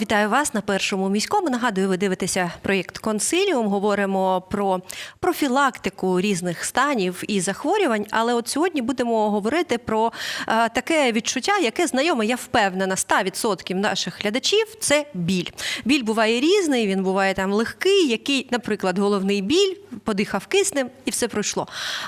Вітаю вас на першому міському. Нагадую, ви дивитеся проєкт Консиліум. Говоримо про профілактику різних станів і захворювань. Але от сьогодні будемо говорити про е, таке відчуття, яке знайоме, я впевнена, 100% наших глядачів це біль. Біль буває різний, він буває там легкий, який, наприклад, головний біль, подихав киснем і все пройшло.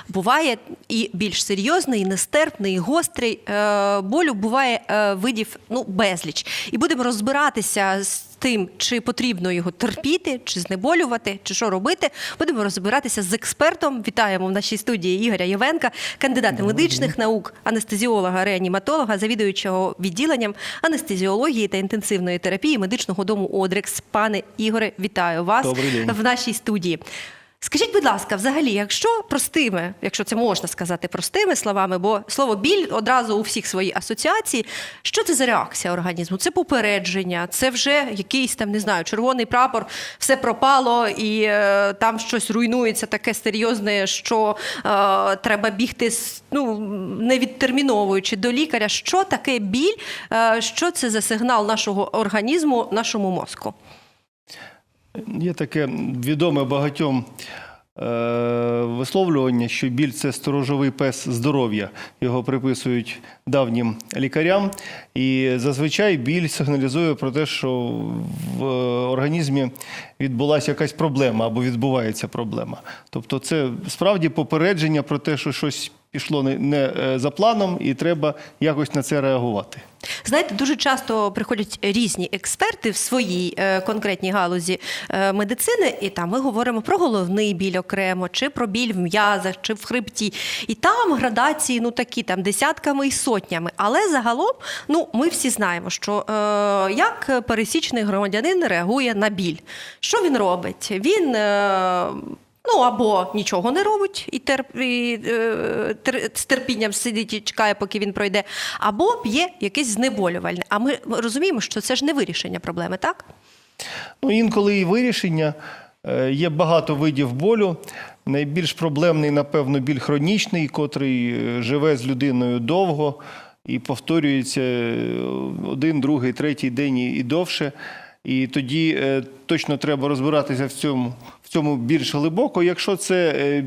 Буває і більш серйозний, і нестерпний, і гострий. Е, болю буває е, видів ну, безліч. І будемо розбиратися з тим, чи потрібно його терпіти, чи знеболювати, чи що робити. Будемо розбиратися з експертом. Вітаємо в нашій студії Ігоря Євенка, кандидата медичних наук, анестезіолога, реаніматолога, завідуючого відділенням анестезіології та інтенсивної терапії медичного дому Одрекс. Пане Ігоре, вітаю вас в нашій студії. Скажіть, будь ласка, взагалі, якщо простими, якщо це можна сказати простими словами, бо слово біль одразу у всіх свої асоціації, що це за реакція організму? Це попередження, це вже якийсь там, не знаю, червоний прапор, все пропало і е, там щось руйнується таке серйозне, що е, треба бігти ну, не відтерміновуючи до лікаря. Що таке біль? Е, що це за сигнал нашого організму, нашому мозку? Є таке відоме багатьом е, висловлювання, що біль це сторожовий пес здоров'я. Його приписують давнім лікарям. І зазвичай біль сигналізує про те, що в організмі відбулася якась проблема або відбувається проблема. Тобто, це справді попередження про те, що щось пішло не, е, за планом, і треба якось на це реагувати. Знаєте, дуже часто приходять різні експерти в своїй е, конкретній галузі е, медицини, і там ми говоримо про головний біль окремо, чи про біль в м'язах, чи в хребті. І там градації ну такі там десятками і сотнями. Але загалом, ну ми всі знаємо, що е, як пересічний громадянин реагує на біль. Що він робить? Він. Е, Ну або нічого не робить і, терп, і е, тер, з терпінням сидить і чекає, поки він пройде, або п'є якесь знеболювальне. А ми розуміємо, що це ж не вирішення проблеми, так? Ну, інколи і вирішення. Е, Є багато видів болю. Найбільш проблемний, напевно, біль хронічний, котрий е, живе з людиною довго і повторюється один, другий, третій день і довше. І тоді точно треба розбиратися в цьому, цьому більш глибоко. Якщо це е,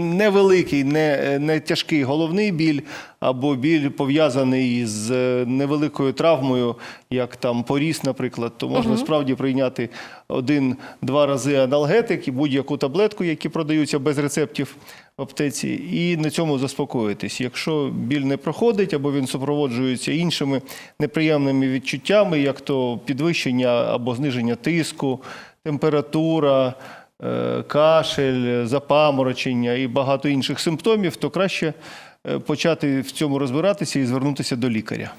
невеликий, не, не тяжкий головний біль, або біль пов'язаний з е, невеликою травмою, як там поріз, наприклад, то можна справді прийняти один-два рази аналгетик і будь-яку таблетку, які продаються без рецептів в аптеці, і на цьому заспокоїтись. Якщо біль не проходить або він супроводжується іншими неприємними відчуттями, як то підвищення або зниження тиску, температура. е, Кашель, запаморочення і багато інших симптомів, то краще е, почати в цьому розбиратися і звернутися до лікаря.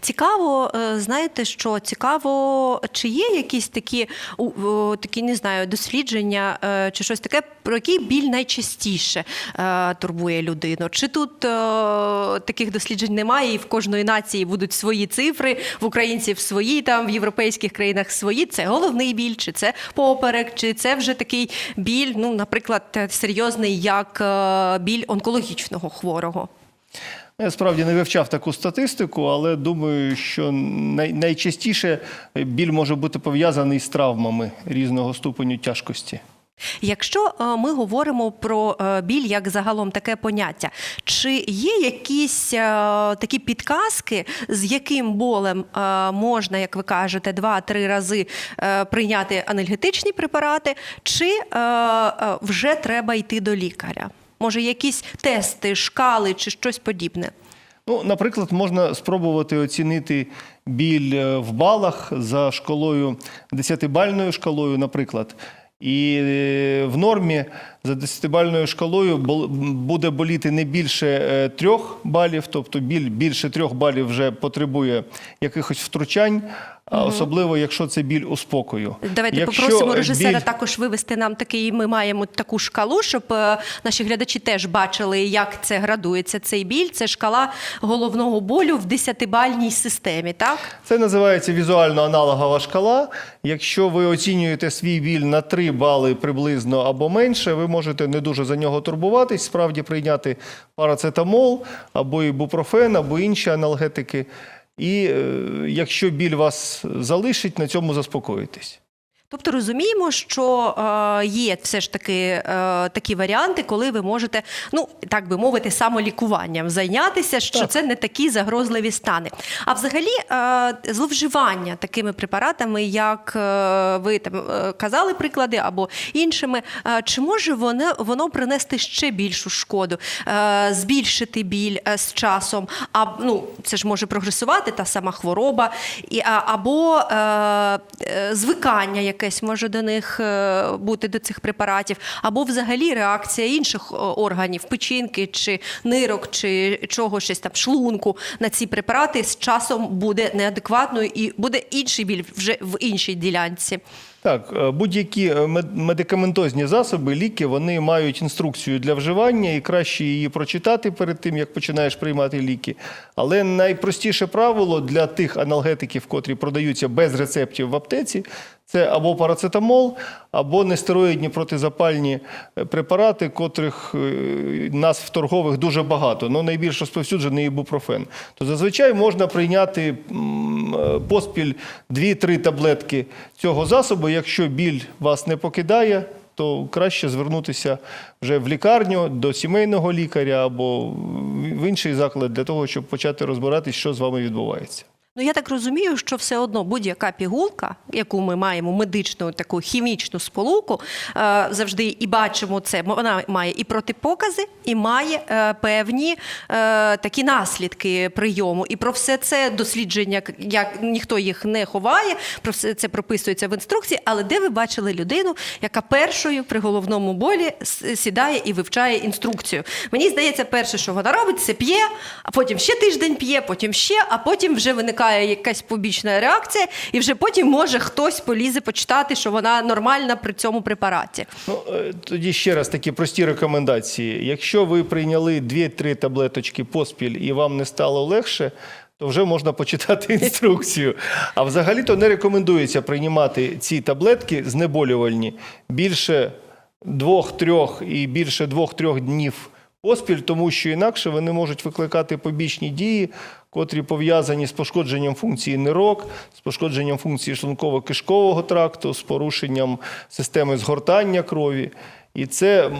Цікаво, е, знаєте, що цікаво, чи є якісь такі, такі не знаю, дослідження е, чи щось таке, про який біль найчастіше е, турбує людину? Чи тут таких досліджень немає, і в кожної нації будуть свої цифри, в українців свої, там в європейських країнах свої? Це головний біль, чи це поперек, чи це вже такий біль, ну, наприклад, серйозний, як біль онкологічного хворого? Я справді не вивчав таку статистику, але думаю, що най- найчастіше біль може бути пов'язаний з травмами різного ступеню тяжкості. Якщо е, ми говоримо про е, біль як загалом таке поняття, чи є якісь е, такі підказки, з яким болем можна, як ви кажете, два-три рази прийняти анальгетичні препарати, чи вже треба йти до лікаря? Може, якісь тести, шкали чи щось подібне? Ну, наприклад, можна спробувати оцінити біль е, в балах за шкалою 10-бальною шкалою, наприклад. І е, в нормі за 10-бальною шкалою буде боліти не більше е, трьох балів, тобто біль більше трьох балів вже потребує якихось втручань, а особливо якщо це біль у спокою. Давайте Якщо попросимо режисера біль- також вивести нам такий. Ми маємо таку шкалу, щоб е, наші глядачі теж бачили, як це градується цей біль. Це шкала головного болю в десятибальній системі. Так Це називається візуально-аналогова шкала. Якщо ви оцінюєте свій біль на 3 бали приблизно або менше, ви можете не дуже за нього турбуватись, справді прийняти парацетамол або ібупрофен, або інші аналгетики. І е, якщо біль вас залишить, на цьому заспокоїтесь. Тобто розуміємо, що е, є все ж таки е, такі варіанти, коли ви можете, ну так би мовити, самолікуванням зайнятися, що Так. це не такі загрозливі стани. А взагалі, е, зловживання такими препаратами, як е, ви там е, казали приклади або іншими, е, чи може воно, воно принести ще більшу шкоду, е, збільшити біль е, з часом? А ну це ж може прогресувати та сама хвороба, і а, або е, е, звикання якесь може до них е, бути до цих препаратів, або взагалі реакція інших е, органів, печінки чи нирок, чи чого щось там шлунку на ці препарати з часом буде неадекватною і буде інший біль вже в іншій ділянці. Так, е, будь-які е, медикаментозні засоби, ліки, вони мають інструкцію для вживання, і краще її прочитати перед тим, як починаєш приймати ліки. Але найпростіше правило для тих аналгетиків, котрі продаються без рецептів в аптеці, це або парацетамол, або нестероїдні протизапальні е, препарати, котрих е, нас в торгових дуже багато. Ну, найбільш розповсюджений ібупрофен. То зазвичай можна прийняти е, поспіль 2-3 таблетки цього засобу. Якщо біль вас не покидає, то краще звернутися вже в лікарню до сімейного лікаря або в інший заклад для того, щоб почати розбиратись, що з вами відбувається. Ну я так розумію, що все одно будь-яка пігулка, яку ми маємо медичну таку хімічну сполуку, е, завжди і бачимо це. Вона має і протипокази, і має е, певні е, такі наслідки прийому. І про все це дослідження, як ніхто їх не ховає, про все це прописується в інструкції. Але де ви бачили людину, яка першою при головному болі сідає і вивчає інструкцію? Мені здається, перше, що вона робить, це п'є, а потім ще тиждень п'є, потім ще, а потім вже виникає якась побічна реакція, і вже потім може хтось полізе почитати, що вона нормальна при цьому препараті. Ну, е, тоді ще раз такі прості рекомендації. Якщо ви прийняли 2-3 таблеточки поспіль і вам не стало легше, то вже можна почитати інструкцію. А взагалі-то не рекомендується приймати ці таблетки знеболювальні більше двох-трьох і більше двох-трьох днів поспіль, тому що інакше вони можуть викликати побічні дії, котрі пов'язані з пошкодженням функції нирок, з пошкодженням функції шлунково-кишкового тракту, з порушенням системи згортання крові. І це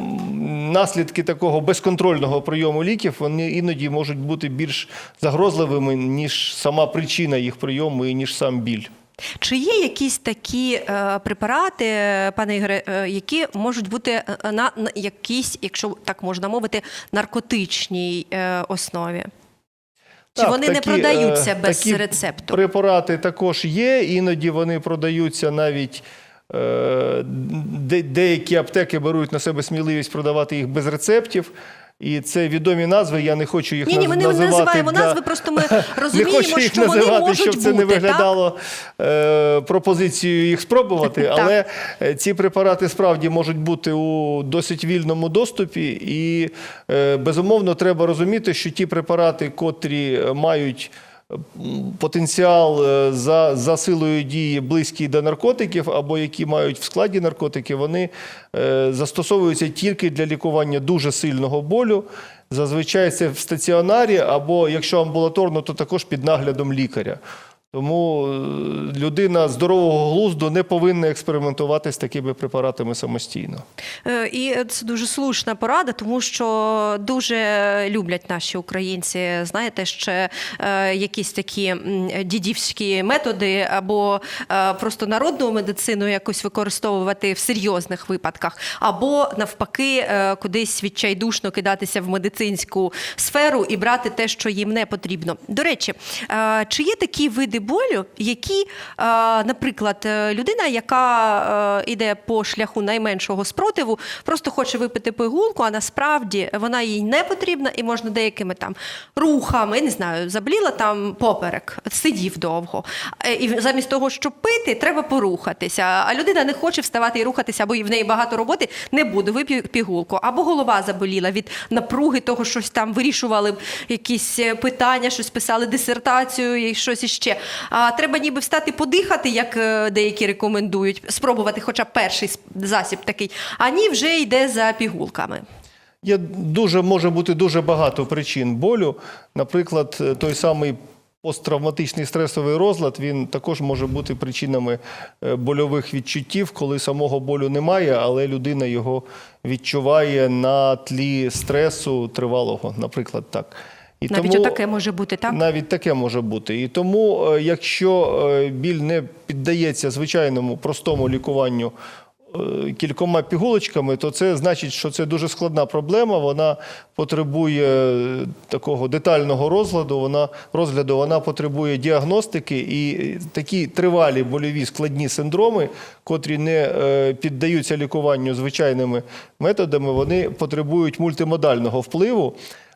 наслідки такого безконтрольного прийому ліків, вони іноді можуть бути більш загрозливими, ніж сама причина їх прийому і ніж сам біль. Чи є якісь такі е, препарати, пане Ігоре, е, які можуть бути е, на, якійсь, якщо так можна мовити, наркотичній основі? Чи Так, вони не продаються е, без такі рецепту? Препарати також є, іноді вони продаються навіть. е, де- Деякі аптеки беруть на себе сміливість продавати їх без рецептів. І це відомі назви, я не хочу їх Ні, ні, ми не називати. називаємо для- назви, просто ми розуміємо, не хочу їх що вони називати, можуть щоб це не бути, не виглядало е, пропозицією їх спробувати. Але е, ці препарати справді можуть бути у досить вільному доступі, і е, безумовно треба розуміти, що ті препарати, котрі мають потенціал е, за, за силою дії близький до наркотиків, або які мають в складі наркотики, вони е, застосовуються тільки для лікування дуже сильного болю. Зазвичай це в стаціонарі, або якщо амбулаторно, то також під наглядом лікаря. Тому е, людина здорового глузду не повинна експериментувати з такими препаратами самостійно. Е, І це дуже слушна порада, тому що дуже люблять наші українці, знаєте, ще е, якісь такі дідівські методи або просто народну медицину якось використовувати в серйозних випадках, або навпаки, кудись відчайдушно кидатися в медицинську сферу і брати те, що їм не потрібно. До речі, чи є такі види болю, які, е, наприклад, е, людина, яка е, йде по шляху найменшого спротиву, просто хоче випити пигулку, а насправді вона їй не потрібна, і можна деякими там рухами, не знаю, забліла там поперек, сидів довго. Е, І замість того, щоб пити, треба порухатися. А людина не хоче вставати і рухатися, або в неї багато роботи, не буде вип'ю пігулку. Або голова заболіла від напруги того, щось там вирішували якісь е, питання, щось писали дисертацію і щось іще. А треба ніби встати подихати, як е, деякі рекомендують, спробувати хоча б перший засіб такий, а ні, вже йде за пігулками. Є дуже може бути дуже багато причин болю. Наприклад, той самий посттравматичний стресовий розлад він також може бути причинами е, больових відчуттів, коли самого болю немає, але людина його відчуває на тлі стресу тривалого, наприклад, так. І Навіть отаке може бути, так? навіть таке може бути. І тому, е, якщо е, біль не піддається звичайному простому лікуванню е, кількома пігулочками, то це значить, що це дуже складна проблема. Вона потребує такого детального розгляду. Вона розгляду, вона потребує діагностики і такі тривалі больові складні синдроми, котрі не піддаються лікуванню звичайними методами, вони потребують мультимодального впливу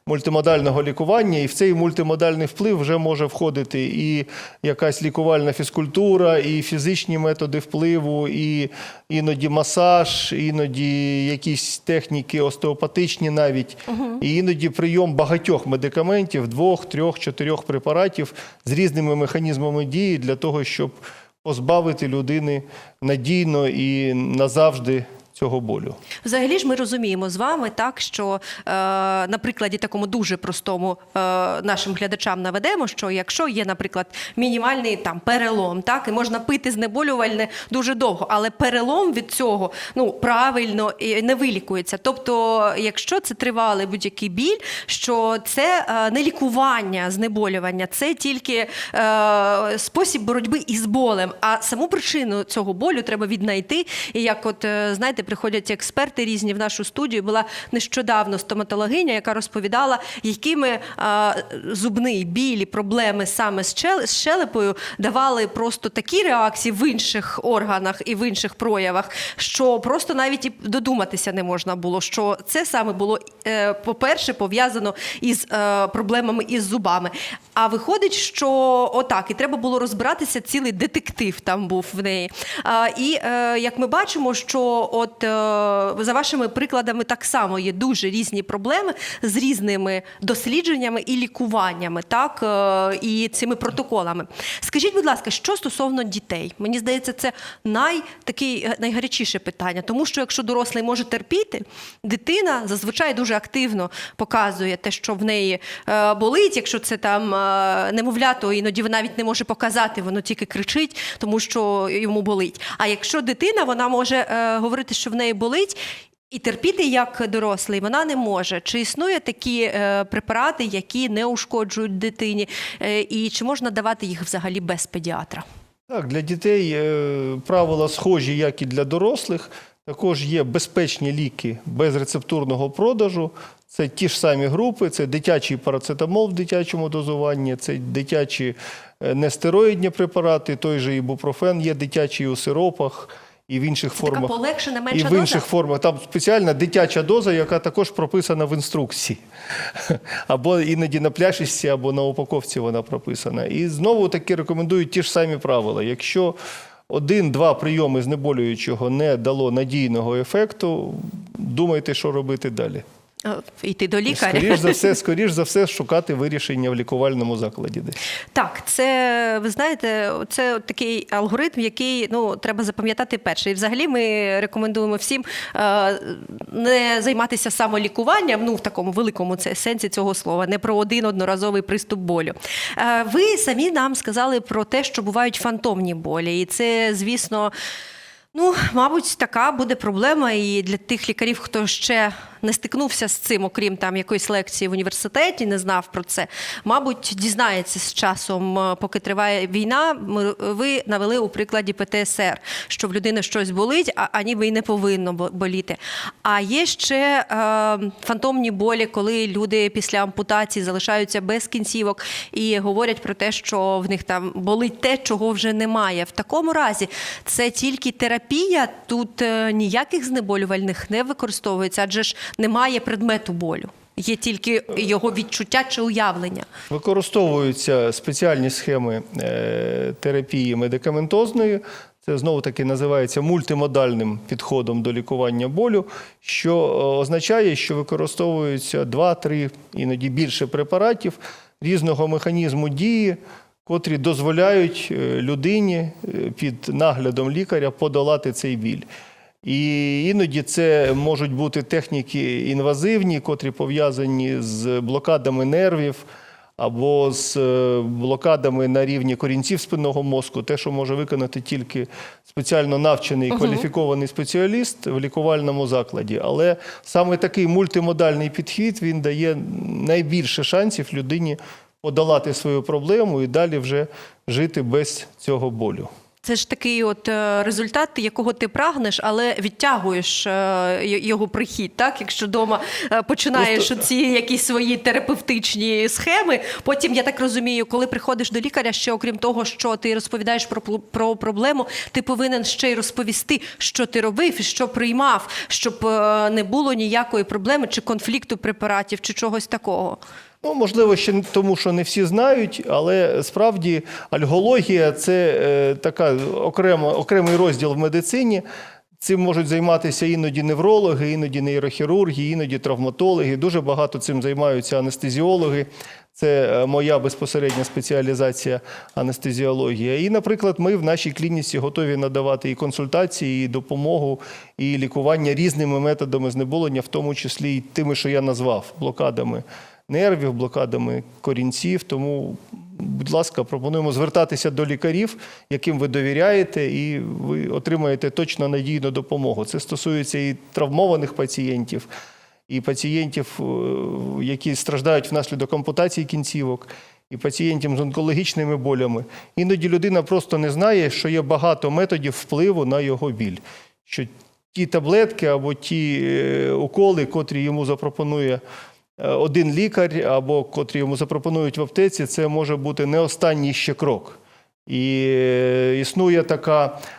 мультимодального лікування, і в цей мультимодальний вплив вже може входити і якась лікувальна фізкультура, і фізичні методи впливу, і іноді масаж, іноді якісь техніки остеопатичні навіть, і іноді прийом багатьох медикаментів, двох, трьох, чотирьох препаратів з різними механізмами дії для того, щоб позбавити людини надійно і назавжди цього болю. Взагалі ж ми розуміємо з вами так, що е, на прикладі такому дуже простому е, нашим глядачам наведемо, що якщо є, наприклад, мінімальний там перелом, так і можна пити знеболювальне дуже довго, але перелом від цього ну правильно не вилікується. Тобто, якщо це тривалий будь-який біль, що це е, не лікування знеболювання, це тільки е, спосіб боротьби із болем. А саму причину цього болю треба віднайти. І як, от е, знаєте, приходять експерти різні в нашу студію. Була нещодавно стоматологиня, яка розповідала, якими е, зубний білі проблеми саме з чел- щелепою давали просто такі реакції в інших органах і в інших проявах, що просто навіть і додуматися не можна було. Що це саме було, е, по-перше, пов'язано із е, проблемами із зубами. А виходить, що отак, і треба було розбиратися, цілий детектив там був в неї. А, і е, як ми бачимо, що от е, за вашими прикладами так само є дуже різні проблеми з різними дослідженнями і лікуваннями, так е, і цими протоколами. Скажіть, будь ласка, що стосовно дітей? Мені здається, це най, такий, е, найгарячіше питання, тому що якщо дорослий може терпіти, дитина зазвичай дуже активно показує те, що в неї болить. Якщо це там немовля, то іноді вона навіть не може показати, воно тільки кричить, тому що йому болить. А якщо дитина, вона може говорити, що в неї болить. І терпіти як дорослий вона не може. Чи існує такі е, препарати, які не ушкоджують дитині, е, і чи можна давати їх взагалі без педіатра? Так, для дітей е, правила схожі, як і для дорослих. Також є безпечні ліки без рецептурного продажу. Це ті ж самі групи, це дитячий парацетамол в дитячому дозуванні, це дитячі е, нестероїдні препарати, той же ібупрофен є дитячий у сиропах і в інших Така формах. полегшена І в інших доза? формах. Там спеціальна дитяча доза, яка також прописана в інструкції. Або іноді на пляшечці, або на упаковці вона прописана. І знову таки рекомендують ті ж самі правила. Якщо один-два прийоми знеболюючого не дало надійного ефекту, думайте, що робити далі. Е, Йти до лікаря. Скоріш за все, скоріш за все, шукати вирішення в лікувальному закладі. десь. Так, це ви знаєте, це такий алгоритм, який ну треба запам'ятати перший. І взагалі ми рекомендуємо всім е, не займатися самолікуванням, ну в такому великому це сенсі цього слова, не про один одноразовий приступ болю. Е, ви самі нам сказали про те, що бувають фантомні болі, і це, звісно. Ну, мабуть, така буде проблема і для тих лікарів, хто ще не стикнувся з цим, окрім там якоїсь лекції в університеті, не знав про це. Мабуть, дізнається з часом, е, поки триває війна. Ви навели у прикладі ПТСР, що в людини щось болить, а, а ніби й не повинно боліти. А є ще е, фантомні болі, коли люди після ампутації залишаються без кінцівок і говорять про те, що в них там болить те, чого вже немає. В такому разі це тільки терапія, тут е, ніяких знеболювальних не використовується, адже ж немає предмету болю. Є тільки його відчуття чи уявлення. Використовуються спеціальні схеми е, терапії медикаментозної. Це знову таки називається мультимодальним підходом до лікування болю, що е, означає, що використовуються два-три, іноді більше препаратів різного механізму дії, котрі дозволяють е, людині під наглядом лікаря подолати цей біль. І іноді це можуть бути техніки інвазивні, котрі пов'язані з блокадами нервів, або з е, блокадами на рівні корінців спинного мозку, те, що може виконати тільки спеціально навчений і кваліфікований спеціаліст в лікувальному закладі. Але саме такий мультимодальний підхід він дає найбільше шансів людині подолати свою проблему і далі вже жити без цього болю. Це ж такий от е, результат, якого ти прагнеш, але відтягуєш е, його прихід. Так, якщо вдома починаєш Просто- ці якісь свої терапевтичні схеми. Потім я так розумію, коли приходиш до лікаря, ще окрім того, що ти розповідаєш про про проблему, ти повинен ще й розповісти, що ти робив що приймав, щоб е, не було ніякої проблеми чи конфлікту препаратів, чи чогось такого. Ну, можливо, ще тому, що не всі знають, але справді альгологія це е, така окрема, окремий розділ в медицині. Цим можуть займатися іноді неврологи, іноді нейрохірурги, іноді травматологи. Дуже багато цим займаються анестезіологи. Це е, моя безпосередня спеціалізація анестезіологія. І, наприклад, ми в нашій клініці готові надавати і консультації, і допомогу, і лікування різними методами знеболення, в тому числі і тими, що я назвав блокадами нервів, блокадами корінців. Тому, будь ласка, пропонуємо звертатися до лікарів, яким ви довіряєте, і ви отримаєте точно надійну допомогу. Це стосується і травмованих пацієнтів, і пацієнтів, е, які страждають внаслідок ампутації кінцівок. І пацієнтів з онкологічними болями. Іноді людина просто не знає, що є багато методів впливу на його біль. Що ті таблетки або ті е, уколи, котрі йому запропонує один лікар, або котрі йому запропонують в аптеці, це може бути не останній ще крок. І е, існує така е, е,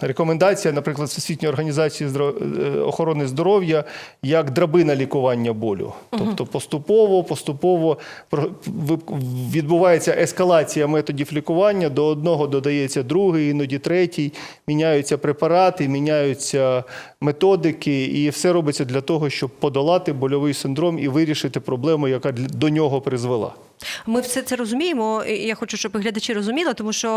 рекомендація, наприклад, Всесвітньої організації е, охорони здоров'я, як драбина лікування болю. Тобто поступово, поступово відбувається ескалація методів лікування. До одного додається другий, іноді третій. Міняються препарати, міняються методики, і все робиться для того, щоб подолати больовий синдром і вирішити проблему, яка до нього призвела. Ми все це розуміємо. і Я хочу, щоб глядачі розуміли, тому що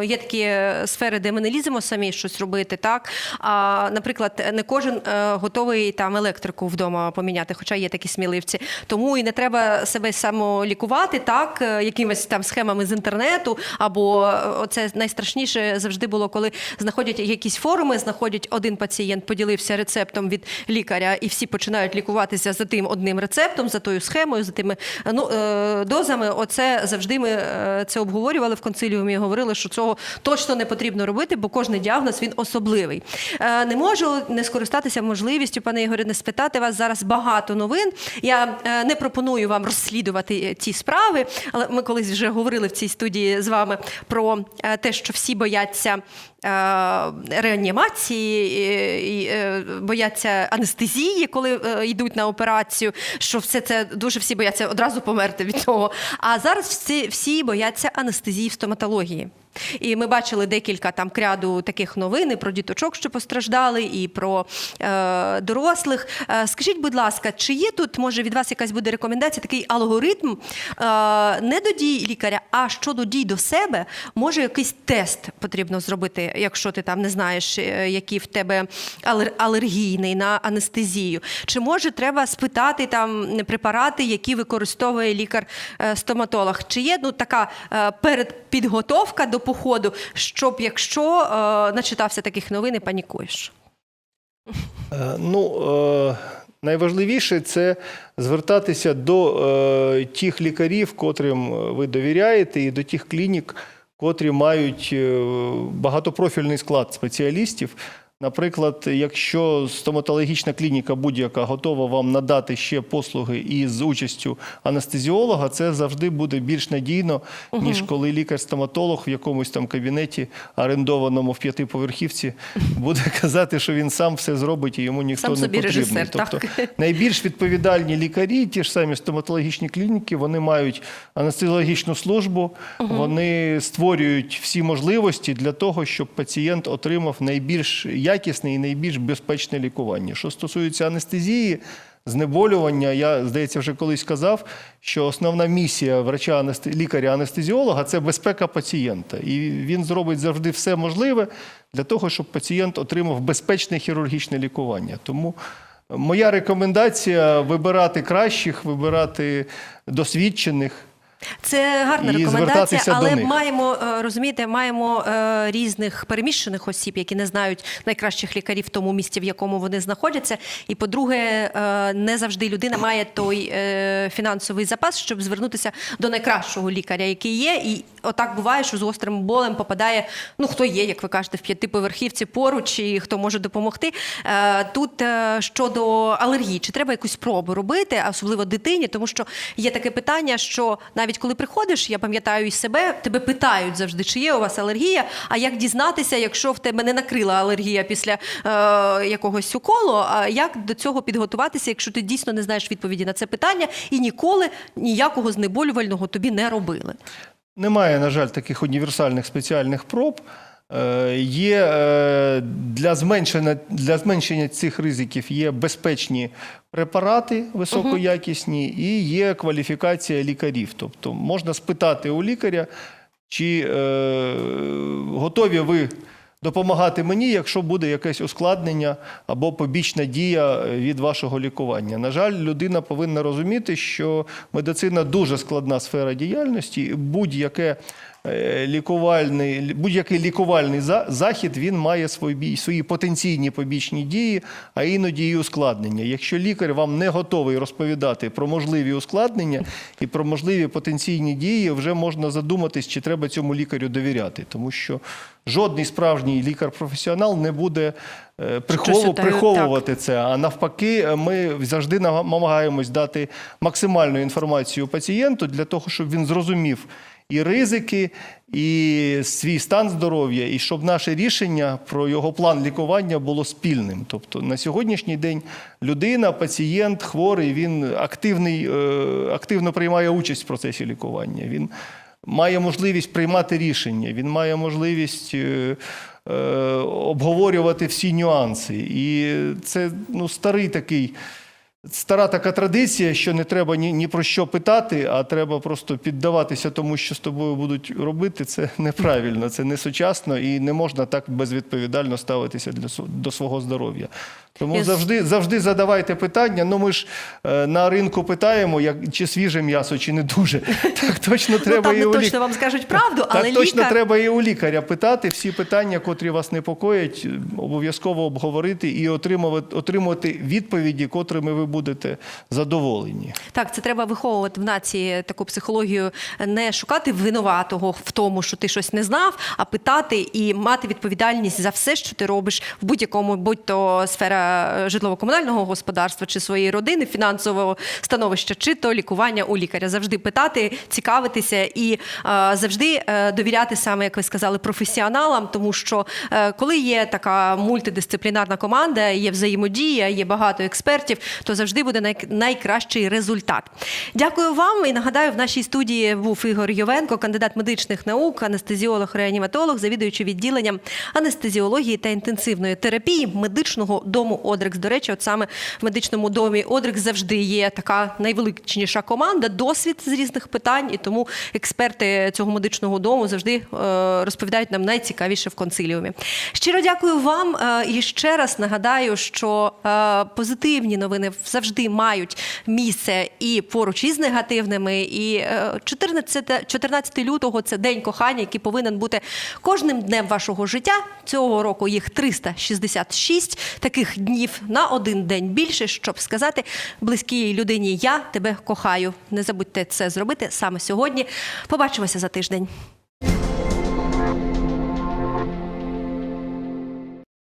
е, є такі сфери, де ми не ліземо самі щось робити. Так а наприклад, не кожен е, готовий там електрику вдома поміняти, хоча є такі сміливці. Тому і не треба себе самолікувати, так е, якимись там схемами з інтернету. Або е, оце найстрашніше завжди було, коли знаходять якісь форуми, знаходять один пацієнт, поділився рецептом від лікаря, і всі починають лікуватися за тим одним рецептом, за тою схемою, за тими ну, е, дозами. Оце завжди ми е, це обговорювали в консиліумі. і Говорили, що цього точно не потрібно робити, бо кожний діагноз він особливий. Е, Не можу не скористатися можливістю, пане Ігорі, не спитати вас зараз багато новин. Я е, не пропоную вам розслідувати ці справи, але ми колись вже говорили в цій студії з вами про те, що всі бояться. Е, Реанімації е, бояться анестезії, коли е, йдуть на операцію. Що все це дуже всі бояться одразу померти від того. А зараз всі, всі бояться анестезії в стоматології. І ми бачили декілька там кряду таких новин і про діточок, що постраждали, і про е, дорослих. Е, скажіть, будь ласка, чи є тут, може, від вас якась буде рекомендація, такий алгоритм е, не до дій лікаря, а щодо дій до себе, може якийсь тест потрібно зробити, якщо ти там не знаєш, е, який в тебе алер- алергійний на анестезію. Чи може треба спитати там препарати, які використовує лікар-стоматолог? Чи є ну така е, передпідготовка до походу, щоб якщо е, начитався таких новин і панікуєш? Е, Ну, е, найважливіше це звертатися до тих лікарів, котрим ви довіряєте, і до тих клінік, котрі мають багатопрофільний склад спеціалістів. Наприклад, якщо стоматологічна клініка будь-яка готова вам надати ще послуги із участю анестезіолога, це завжди буде більш надійно, ніж коли лікар-стоматолог в якомусь там кабінеті, орендованому в п'ятиповерхівці, буде казати, що він сам все зробить і йому ніхто Сам не потрібний. режисер, тобто так. найбільш відповідальні лікарі, ті ж самі стоматологічні клініки, вони мають анестезіологічну службу, вони створюють всі можливості для того, щоб пацієнт отримав найбільш якісне і найбільш безпечне лікування. Що стосується анестезії, знеболювання, я здається, вже колись казав, що основна місія врача лікаря-анестезіолога це безпека пацієнта, і він зробить завжди все можливе для того, щоб пацієнт отримав безпечне хірургічне лікування. Тому Моя рекомендація вибирати кращих, вибирати досвідчених. Це гарна І рекомендація, але маємо е, розумієте, маємо е, різних переміщених осіб, які не знають найкращих лікарів в тому місці, в якому вони знаходяться. І по-друге, е, не завжди людина має той фінансовий запас, щоб звернутися до найкращого лікаря, який є. І отак буває, що з гострим болем попадає. Ну хто є, як ви кажете, в п'ятиповерхівці поруч, і хто може допомогти. Тут щодо алергії, чи треба якусь пробу робити, особливо дитині, тому що є таке питання, що навіть коли приходиш, я пам'ятаю і себе, тебе питають завжди, чи є у вас алергія. А як дізнатися, якщо в тебе не накрила алергія після е, якогось уколу, а як до цього підготуватися, якщо ти дійсно не знаєш відповіді на це питання і ніколи ніякого знеболювального тобі не робили? Немає, на жаль, таких універсальних спеціальних проб. Е, Є е, для зменшення, для зменшення цих ризиків є безпечні препарати високоякісні і є кваліфікація лікарів. Тобто можна спитати у лікаря, чи е, готові ви допомагати мені, якщо буде якесь ускладнення або побічна дія від вашого лікування. На жаль, людина повинна розуміти, що медицина дуже складна сфера діяльності, будь-яке лікувальний, будь-який лікувальний за- захід він має свої, свої потенційні побічні дії, а іноді і ускладнення. Якщо лікар вам не готовий розповідати про можливі ускладнення і про можливі потенційні дії, вже можна задуматись, чи треба цьому лікарю довіряти, тому що жодний справжній лікар-професіонал не буде е, прихову, читаю, приховувати це. А навпаки, ми завжди намагаємось дати максимальну інформацію пацієнту для того, щоб він зрозумів і ризики, і свій стан здоров'я, і щоб наше рішення про його план лікування було спільним. Тобто на сьогоднішній день людина, пацієнт, хворий, він активний, е, активно приймає участь в процесі лікування. Він має можливість приймати рішення, він має можливість. е, е, Обговорювати всі нюанси. І це ну, старий такий, стара така традиція, що не треба ні, ні про що питати, а треба просто піддаватися тому, що з тобою будуть робити. Це неправильно, це не сучасно і не можна так безвідповідально ставитися для, до свого здоров'я. Тому Я завжди, завжди задавайте питання. Ну ми ж е, на ринку питаємо, як, чи свіже м'ясо, чи не дуже. Так точно Ну, треба там і не у лік- точно вам скажуть правду, але так точно треба і у лікаря питати всі питання, котрі вас непокоять, обов'язково обговорити і отримувати, отримувати відповіді, котрими ви будете задоволені. Так, це треба виховувати в нації таку психологію, не шукати винуватого в тому, що ти щось не знав, а питати і мати відповідальність за все, що ти робиш в будь-якому, будь то сфера е, житлово-комунального господарства, чи своєї родини, фінансового становища, чи то лікування у лікаря. Завжди питати, цікавитися і е, завжди е, довіряти саме, як ви сказали, професіоналам, тому що е, коли є така мультидисциплінарна команда, є взаємодія, є багато експертів, то завжди буде найкращий результат. Дякую вам. І нагадаю, в нашій студії був Ігор Йовенко, кандидат медичних наук, анестезіолог-реаніматолог, завідуючий відділенням анестезіології та інтенсивної терапії медичного дому Одрекс. До речі, от саме в медичному домі Одрекс завжди є така найвеличніша команда, досвід з різних питань, і тому експерти цього медичного дому завжди е, розповідають нам найцікавіше в консиліумі. Щиро дякую вам е, і ще раз нагадаю, що е, позитивні новини завжди мають місце і поруч із негативними. І е, 14, 14 лютого це день кохання, який повинен бути кожним днем вашого життя. Цього року їх 366 таких днів на один день більше, щоб сказати близькій людині Я тебе кохаю. Не забудьте це зробити саме сьогодні. Побачимося за тиждень.